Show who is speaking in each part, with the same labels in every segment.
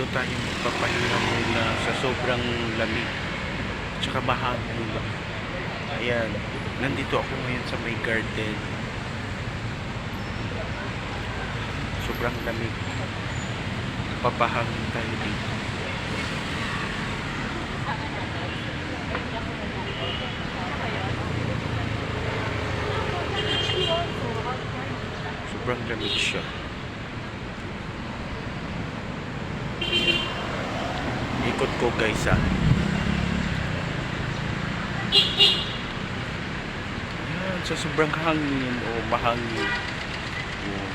Speaker 1: dito tayo magpapahinga muna sa sobrang lamig. Tsaka mahangin. Ayan. Nandito ako ngayon sa may garden. Sobrang lamig. Papahangin tayo dito. Sobrang lamig siya. Ikot ko guys ah. Ayan, sa sobrang hangin o mahangin. Ayan.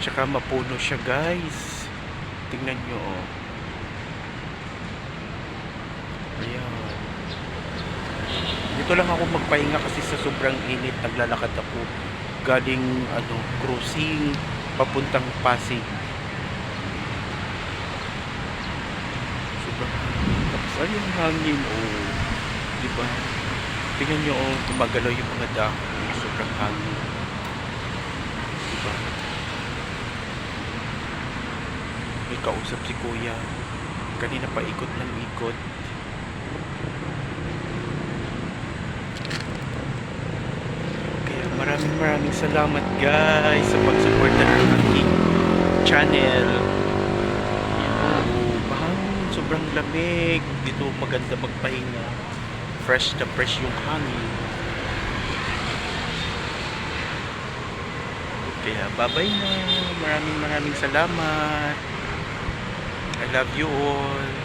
Speaker 1: Tsaka mapuno siya guys. Tingnan nyo oh. Dito lang ako magpahinga kasi sa sobrang init naglalakad ako galing ano cruising papuntang Pasig. Sobrang Tapos ay yung hangin oh. Di ba? Tingnan nyo oh, gumagalaw yung mga dahon. Sobrang hangin. Di ba? May kausap si kuya. Kanina pa ikot ng ikot. Maraming maraming salamat guys sa pagsuporta ng aking channel. Yan, oh, mahangin, sobrang lamig. Dito maganda magpahinga. Fresh na fresh yung hangin. Kaya bye-bye na. Maraming maraming salamat. I love you all.